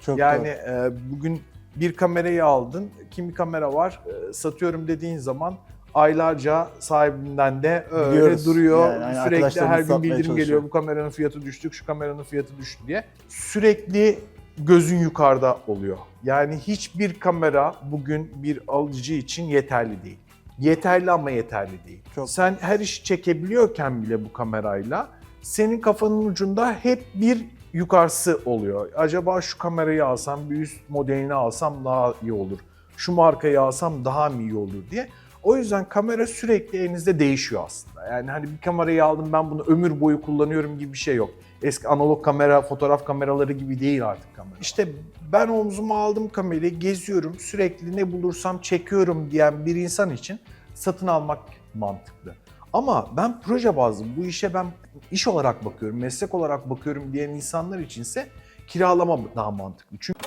Çok yani e, bugün bir kamerayı aldın, kimi kamera var, e, satıyorum dediğin zaman aylarca sahibinden de öyle Biliyoruz. duruyor. Yani, hani Sürekli her gün bildirim geliyor. Bu kameranın fiyatı düştü, şu kameranın fiyatı düştü diye. Sürekli gözün yukarıda oluyor. Yani hiçbir kamera bugün bir alıcı için yeterli değil. Yeterli ama yeterli değil. Çok. Sen her işi çekebiliyorken bile bu kamerayla senin kafanın ucunda hep bir yukarısı oluyor. Acaba şu kamerayı alsam, bir üst modelini alsam daha iyi olur. Şu markayı alsam daha mı iyi olur diye. O yüzden kamera sürekli elinizde değişiyor aslında. Yani hani bir kamerayı aldım ben bunu ömür boyu kullanıyorum gibi bir şey yok. Eski analog kamera, fotoğraf kameraları gibi değil artık kamera. İşte ben omzuma aldım kamerayı, geziyorum, sürekli ne bulursam çekiyorum diyen bir insan için satın almak mantıklı. Ama ben proje bazlı bu işe ben iş olarak bakıyorum, meslek olarak bakıyorum diyen insanlar içinse kiralama daha mantıklı. Çünkü